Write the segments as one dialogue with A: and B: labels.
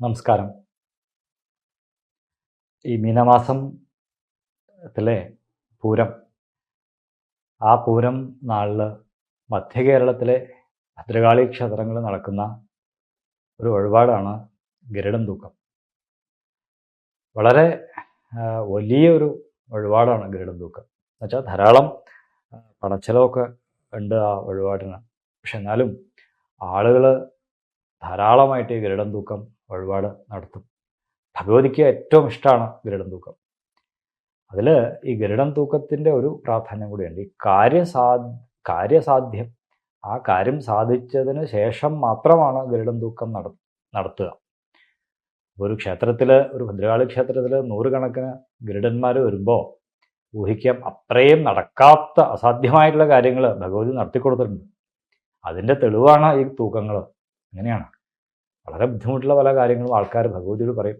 A: നമസ്കാരം. ഈ മീനമാസത്തിലെ പൂരം ആ പൂരം നാളിൽ മധ്യ കേരളത്തിലെ ഭദ്രകാളി ക്ഷേത്രങ്ങളിൽ നടക്കുന്ന ഒരു വഴിപാടാണ് ഗരുഡം തൂക്കം. വളരെ വലിയ ഒരു വഴിപാടാണ് ഗരുഡം തൂക്കം. എന്നുവെച്ചാൽ ധാരാളം പണച്ചെലവൊക്കെ ഉണ്ട് ആ വഴിപാടിന്. പക്ഷെ എന്നാലും ആളുകൾ ധാരാളമായിട്ട് ഈ ഗരുഡൻ തൂക്കം വഴിപാട് നടത്തും. ഭഗവതിക്ക് ഏറ്റവും ഇഷ്ടമാണ് ഗരുഡൻ തൂക്കം. അതിൽ ഈ ഗരുഡൻ തൂക്കത്തിന്റെ ഒരു പ്രാധാന്യം കൂടിയുണ്ട്. ഈ കാര്യസാ കാര്യസാധ്യം ആ കാര്യം സാധിച്ചതിന് ശേഷം മാത്രമാണ് ഗരുഡൻ തൂക്കം നട നടത്തുക. ഒരു ക്ഷേത്രത്തിൽ ഒരു ഭദ്രകാളി ക്ഷേത്രത്തിൽ നൂറുകണക്കിന് ഗരുഡന്മാർ വരുമ്പോൾ ഊഹിക്കാം അത്രയും നടക്കാത്ത അസാധ്യമായിട്ടുള്ള കാര്യങ്ങൾ ഭഗവതി നടത്തിക്കൊടുത്തിട്ടുണ്ട്. അതിന്റെ തെളിവാണ് ഈ തൂക്കങ്ങൾ അങ്ങനെയാണ്. വളരെ ബുദ്ധിമുട്ടുള്ള പല കാര്യങ്ങളും ആൾക്കാർ ഭഗവതിയോട് പറയും.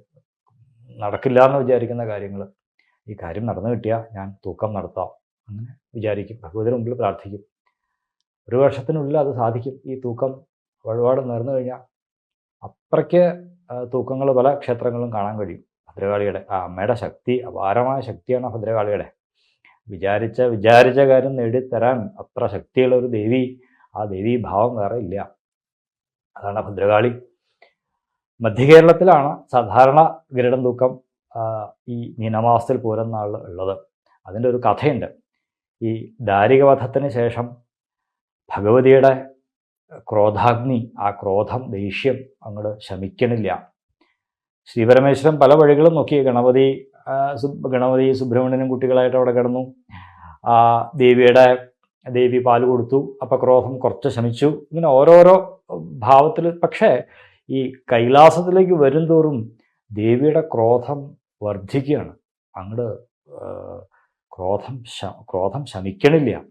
A: നടക്കില്ല എന്ന് വിചാരിക്കുന്ന കാര്യങ്ങൾ ഈ കാര്യം നടന്നു കിട്ടിയാൽ ഞാൻ തൂക്കം നടത്താം. അങ്ങനെ വിചാരിക്കും. ഭഗവതിയുടെ മുമ്പിൽ പ്രാർത്ഥിക്കും. ഒരു വർഷത്തിനുള്ളിൽ അത് സാധിക്കും. ഈ തൂക്കം വഴിപാട് നേർന്നു കഴിഞ്ഞാൽ അത്രയ്ക്ക് തൂക്കങ്ങൾ പല ക്ഷേത്രങ്ങളും കാണാൻ കഴിയും. ഭദ്രകാളിയുടെ ആ അമ്മയുടെ ശക്തി അപാരമായ ശക്തിയാണ് ഭദ്രകാളിയുടെ. വിചാരിച്ച വിചാരിച്ച കാര്യം നേടിത്തരാൻ അത്ര ശക്തിയുള്ള ഒരു ദേവി ആ ദേവീഭാവം വേറെ ഇല്ല. അതാണ് ഭദ്രകാളി. മധ്യകേരളത്തിലാണ് സാധാരണ ഗരുഡൻ തൂക്കം ഈ മീനമാസത്തിൽ പോരുന്ന ആൾ ഉള്ളത്. അതിന്റെ ഒരു കഥയുണ്ട്. ഈ ദാരികവധത്തിന് ശേഷം ഭഗവതിയുടെ ക്രോധാഗ്നി ആ ക്രോധം ദേഷ്യം അങ്ങോട്ട് ശമിക്കണില്ല. ശ്രീപരമേശ്വരൻ പല വഴികളും നോക്കി. ഗണപതി ഗണപതി സുബ്രഹ്മണ്യനും കുട്ടികളായിട്ട് അവിടെ കിടന്നു. ദേവിയുടെ ദേവി പാൽ കൊടുത്തു അപ്പം ക്രോധം കുറച്ച് ശമിച്ചു. ഇങ്ങനെ ഓരോരോ ഭാവത്തിൽ പക്ഷേ ഈ കൈലാസത്തിലേക്ക് വരും തോറും ദേവിയുടെ ക്രോധം വർദ്ധിക്കുകയാണ്. അങ്ങോട്ട് ക്രോധം ക്രോധം ശമിക്കണില്ല.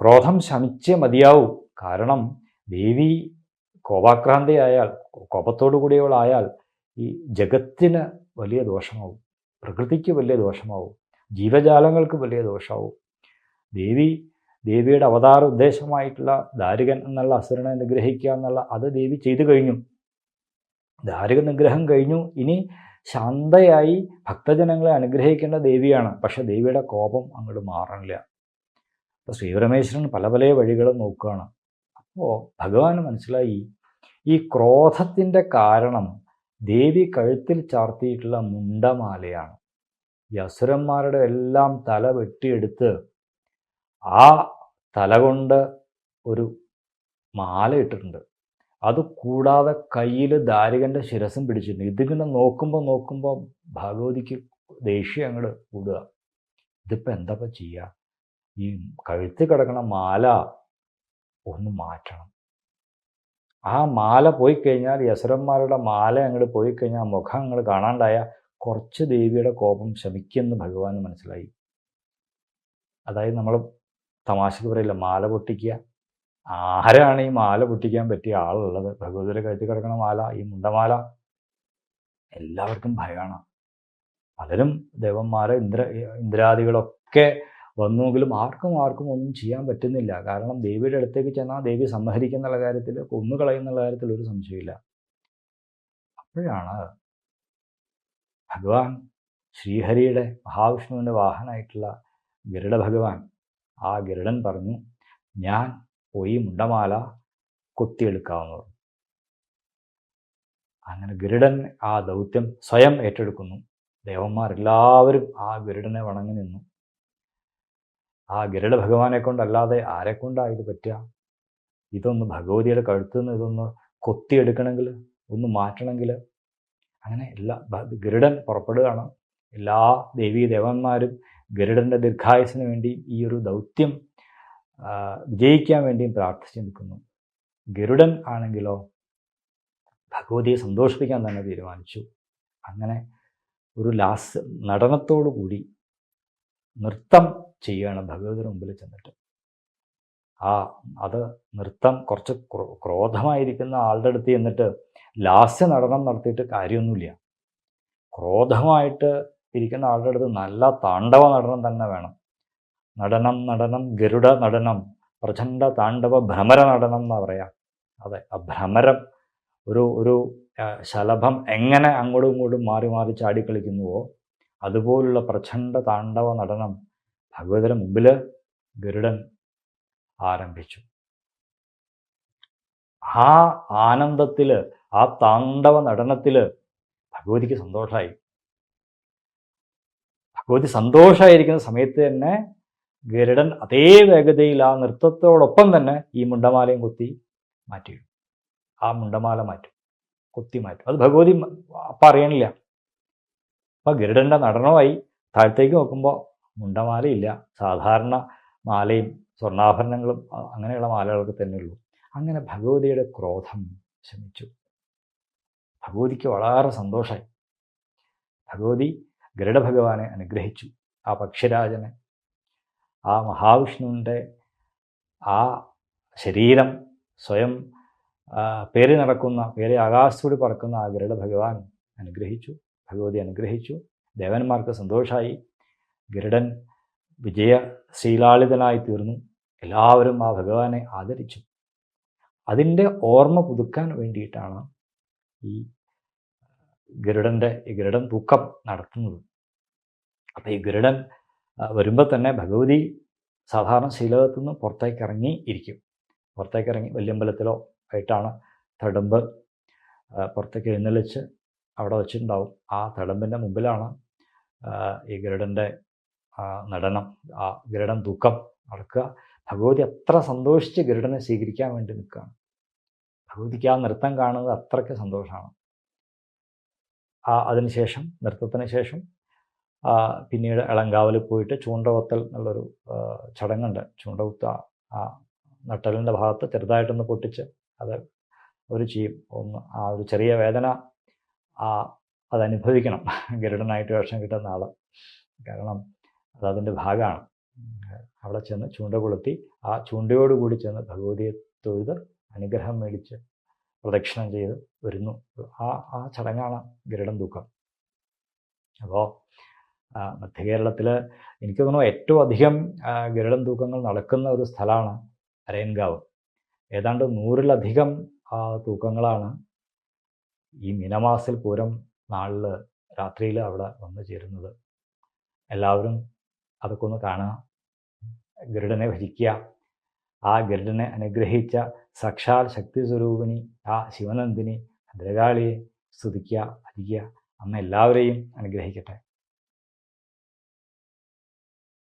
A: ക്രോധം ശമിച്ചേ മതിയാവും. കാരണം ദേവി കോപാക്രാന്തിയായാൽ കോപത്തോടു കൂടിയവളായാൽ ഈ ജഗത്തിന് വലിയ ദോഷമാവും. പ്രകൃതിക്ക് വലിയ ദോഷമാവും. ജീവജാലങ്ങൾക്ക് വലിയ ദോഷമാവും. ദേവി ദേവിയുടെ അവതാര ഉദ്ദേശമായിട്ടുള്ള ദാരികൻ എന്നുള്ള അസുരനെ നിഗ്രഹിക്കുക എന്നുള്ള അത് ദേവി ചെയ്തു കഴിഞ്ഞു. ദാരിക നിഗ്രഹം കഴിഞ്ഞു. ഇനി ശാന്തയായി ഭക്തജനങ്ങളെ അനുഗ്രഹിക്കേണ്ട ദേവിയാണ്. പക്ഷെ ദേവിയുടെ കോപം അങ്ങോട്ട് മാറണില്ല. അപ്പോൾ ശ്രീപരമേശ്വരൻ പല പല വഴികളും നോക്കുകയാണ്. അപ്പോൾ ഭഗവാൻ മനസ്സിലായി ഈ ക്രോധത്തിന്റെ കാരണം ദേവി കഴുത്തിൽ ചാർത്തിയിട്ടുള്ള മുണ്ടമാലയാണ്. ഈ അസുരന്മാരുടെ എല്ലാം തല വെട്ടിയെടുത്ത് ആ തല കൊണ്ട് ഒരു മാല ഇട്ടിട്ടുണ്ട്. അത് കൂടാതെ കയ്യിൽ ദാരികന്റെ ശിരസും പിടിച്ചിട്ടുണ്ട്. ഇതിങ്ങനെ നോക്കുമ്പോൾ നോക്കുമ്പോൾ ഭഗവതിക്ക് ദേഷ്യം അങ്ങോട്ട് കൂടുക. ഇതിപ്പോൾ എന്താ ചെയ്യുക ഈ കഴുത്തിൽ കിടക്കണ മാല ഒന്ന് മാറ്റണം. ആ മാല പോയി കഴിഞ്ഞാൽ യസുരന്മാരുടെ മാല അങ്ങോട്ട് പോയി കഴിഞ്ഞാൽ മുഖം അങ്ങോട്ട് കാണാണ്ടായ കുറച്ച് ദേവിയുടെ കോപം ശമിക്കുമെന്ന് ഭഗവാൻ മനസ്സിലായി. അതായത് നമ്മൾ തമാശക്ക് പറയില്ല മാല പൊട്ടിക്കുക. ആരാണ് ഈ മാല പൊട്ടിക്കാൻ പറ്റിയ ആളുള്ളത്? ഭഗവതിയുടെ കഴുത്തിൽ കിടക്കണ മാല ഈ മുണ്ടമാല. എല്ലാവർക്കും ഭയമാണ് പലരും ദേവന്മാരെ ഇന്ദ്ര ഇന്ദ്രാദികളൊക്കെ വന്നുവെങ്കിലും ആർക്കും ആർക്കും ഒന്നും ചെയ്യാൻ പറ്റുന്നില്ല. കാരണം ദേവിയുടെ അടുത്തേക്ക് ചെന്നാൽ ദേവി സംഹരിക്കുന്നുള്ള കാര്യത്തിൽ കൊന്നുകളയുന്നുള്ള കാര്യത്തിൽ ഒരു സംശയമില്ല അപ്പോഴാണ് ഭഗവാൻ ശ്രീഹരിയുടെ മഹാവിഷ്ണുവിന്റെ വാഹനമായിട്ടുള്ള ഗരുഡ ഭഗവാൻ ആ ഗരുഡൻ പറഞ്ഞു ഞാൻ പോയി മുണ്ടമാല കൊത്തിയെടുക്കാമെന്ന് പറഞ്ഞു. അങ്ങനെ ഗരുഡൻ ആ ദൗത്യം സ്വയം ഏറ്റെടുക്കുന്നു. ദേവന്മാരെല്ലാവരും ആ ഗരുഡനെ വണങ്ങി നിന്നു. ആ ഗരുഡ ഭഗവാനെ കൊണ്ടല്ലാതെ ആരെ കൊണ്ടാ ഇത് പറ്റുക? ഇതൊന്ന് ഭഗവതിയുടെ കഴുത്തു നിന്ന് ഇതൊന്ന് കൊത്തിയെടുക്കണമെങ്കിൽ ഒന്ന് മാറ്റണമെങ്കിൽ. അങ്ങനെ എല്ലാ ഗരുഡൻ പുറപ്പെടുകയാണ്. എല്ലാ ദേവീ ദേവന്മാരും ഗരുഡന്റെ ദീർഘായുസിന് വേണ്ടി ഈ ഒരു ദൗത്യം വിജയിക്കാൻ വേണ്ടിയും പ്രാർത്ഥിച്ചു നിൽക്കുന്നു. ഗരുഡൻ ആണെങ്കിലോ ഭഗവതിയെ സന്തോഷിപ്പിക്കാൻ തന്നെ തീരുമാനിച്ചു. അങ്ങനെ ഒരു ലാസ് നടനത്തോടു കൂടി നൃത്തം ചെയ്യുകയാണ് ഭഗവതിയുടെ മുമ്പിൽ ചെന്നിട്ട്. ആ അത് നൃത്തം കുറച്ച് ക്രോ- ക്രോധമായിരിക്കുന്ന ആളുടെ അടുത്ത് ചെന്നിട്ട് ലാസ്യ നടനം നടത്തിയിട്ട് കാര്യമൊന്നുമില്ല. ക്രോധമായിട്ട് ഇരിക്കുന്ന ആളുടെ അടുത്ത് നല്ല താണ്ഡവ നടനം തന്നെ വേണം. നടനം നടനം ഗരുഡ നടനം പ്രചണ്ഡ താണ്ഡവ ഭ്രമര നടനം എന്നാ പറയാ. അതെ ആ ഭ്രമരം ഒരു ഒരു ശലഭം എങ്ങനെ അങ്ങോട്ടും ഇങ്ങോട്ടും മാറി മാറി ചാടിക്കളിക്കുന്നുവോ അതുപോലുള്ള പ്രചണ്ഡ താണ്ഡവ നടനം ഭഗവതിയുടെ മുമ്പിൽ ഗരുഡൻ ആരംഭിച്ചു. ആ ആനന്ദത്തിൽ ആ താണ്ഡവ നടനത്തിൽ ഭഗവതിക്ക് സന്തോഷമായി ഭഗവതി സന്തോഷമായിരിക്കുന്ന സമയത്ത് തന്നെ ഗരുഡൻ അതേ വേഗതയിൽ ആ നൃത്തത്തോടൊപ്പം തന്നെ ഈ മുണ്ടമാലയും കൊത്തി മാറ്റിയിടും. ആ മുണ്ടമാല മാറ്റും കൊത്തി മാറ്റും. അത് ഭഗവതി അപ്പം അറിയണില്ല. അപ്പൊ ഗരുഡന്റെ നടനമായി താഴത്തേക്ക് നോക്കുമ്പോൾ മുണ്ടമാലയില്ല. സാധാരണ മാലയും സ്വർണാഭരണങ്ങളും അങ്ങനെയുള്ള മാലകളൊക്കെ തന്നെയുള്ളൂ അങ്ങനെ ഭഗവതിയുടെ ക്രോധം ശമിച്ചു. ഭഗവതിക്ക് വളരെ സന്തോഷമായി. ഭഗവതി ഗരുഡ ഭഗവാനെ അനുഗ്രഹിച്ചു. ആ പക്ഷിരാജനെ ആ മഹാവിഷ്ണുവിന്റെ ആ ശരീരം സ്വയം പേര് നടക്കുന്ന പേര് ആകാശത്തോട് പറക്കുന്ന ആ ഗരുഡ ഭഗവാൻ അനുഗ്രഹിച്ചു ഭഗവതി അനുഗ്രഹിച്ചു. ദേവന്മാർക്ക് സന്തോഷമായി ഗരുഡൻ വിജയശീലാളിതനായി തീർന്നു. എല്ലാവരും ആ ഭഗവാനെ ആദരിച്ചു. അതിന്റെ ഓർമ്മ പുതുക്കാൻ വേണ്ടിയിട്ടാണ് ഈ ഗരുഡന്റെ ഈ ഗരുഡൻ തൂക്കം നടത്തുന്നത്. അപ്പം ഈ ഗരുഡൻ വരുമ്പോൾ തന്നെ ഭഗവതി സാധാരണ ശീലകത്തു നിന്ന് പുറത്തേക്ക് ഇറങ്ങി ഇരിക്കും. പുറത്തേക്ക് ഇറങ്ങി വല്യമ്പലത്തിലോ ആയിട്ടാണ് തടമ്പ് പുറത്തേക്ക് എഴുന്നള്ളിച്ച് അവിടെ വെച്ചിട്ടുണ്ടാവും. ആ തടമ്പിന്റെ മുമ്പിലാണ് ഈ ഗരുഡന്റെ നടനം ആ ഗരുഡൻ തൂക്കം നടക്കുക. ഭഗവതി അത്ര സന്തോഷിച്ച് ഗരുഡനെ സ്വീകരിക്കാൻ വേണ്ടി നിൽക്കുകയാണ്. ഭഗവതിക്ക് ആ നൃത്തം കാണുന്നത് അത്രയ്ക്ക് സന്തോഷമാണ്. അതിനുശേഷം നൃത്തത്തിന് ശേഷം പിന്നീട് ഇളങ്കാവൽ പോയിട്ട് ചൂണ്ടവത്തൽ എന്നുള്ളൊരു ചടങ്ങുണ്ട്. ചൂണ്ടകുത്ത ആ നട്ടലിന്റെ ഭാഗത്ത് ചെറുതായിട്ടൊന്ന് പൊട്ടിച്ച് അത് അവർ ചെയ്യും. ഒന്ന് ആ ഒരു ചെറിയ വേദന ആ അതനുഭവിക്കണം. ഗരുഡനായിട്ട് വേഷം കിട്ടുന്ന ആൾ കാരണം അത് അതിന്റെ ഭാഗമാണ്. അവിടെ ചെന്ന് ചൂണ്ട കൊളുത്തി ആ ചൂണ്ടയോടുകൂടി ചെന്ന് ഭഗവതിയെ തൊഴുത് അനുഗ്രഹം മേടിച്ച് പ്രദക്ഷിണം ചെയ്ത് വരുന്നു. ആ ആ ചടങ്ങാണ് ഗരുഡൻ തൂക്കം. അപ്പോൾ മധ്യകേരളത്തിൽ എനിക്ക് തോന്നുന്നു ഏറ്റവും അധികം ഗരുഡൻ തൂക്കങ്ങൾ നടക്കുന്ന ഒരു സ്ഥലമാണ് അരയൻകാവ്. ഏതാണ്ട് നൂറിലധികം തൂക്കങ്ങളാണ് ഈ മീനമാസിൽ പൂരം നാളിൽ രാത്രിയിൽ അവിടെ വന്നു ചേരുന്നത്. എല്ലാവരും അതൊക്കെ ഒന്ന് കാണുക. ഗരുഡനെ ഭജിക്കുക. ആ ഗരുഡനെ അനുഗ്രഹിച്ച സാക്ഷാൽ ശക്തി സ്വരൂപിണി ആ ശിവനന്ദിനി ഭദ്രകാളിയെ സ്തുതിക്കുക അരിക്കുക അമ്മ എല്ലാവരെയും അനുഗ്രഹിക്കട്ടെ.